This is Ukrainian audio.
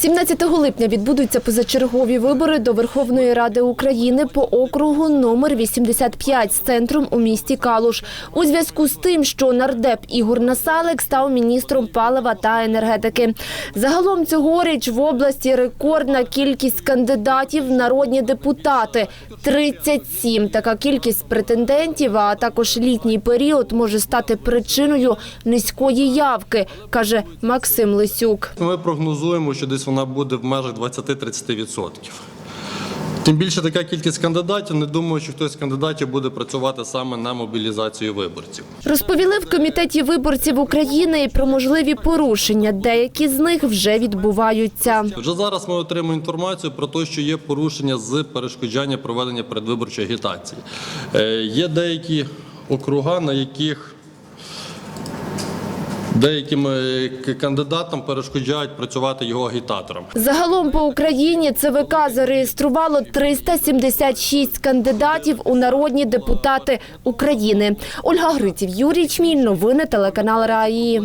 17 липня відбудуться позачергові вибори до Верховної Ради України по округу номер 85 з центром у місті Калуш. У зв'язку з тим, що нардеп Ігор Насалик став міністром палива та енергетики. Загалом цьогоріч в області рекордна кількість кандидатів в народні депутати – 37. Така кількість претендентів, а також літній період може стати причиною низької явки, каже Максим Лисюк. Ми прогнозуємо, що десь вона буде в межах 20-30%. Тим більше така кількість кандидатів, не думаю, що хтось з кандидатів буде працювати саме на мобілізацію виборців. Розповіли в комітеті виборців України і про можливі порушення. Деякі з них вже відбуваються. Вже зараз ми отримуємо інформацію про те, що є порушення з перешкоджання проведення передвиборчої агітації. Е, Є деякі округа, на яких деяким е, кандидатам перешкоджають працювати його агітатором. Загалом по Україні ЦВК зареєструвало 376 кандидатів у народні депутати України. Ольга Гриців, Юрій Чміль. Новини телеканал Раї.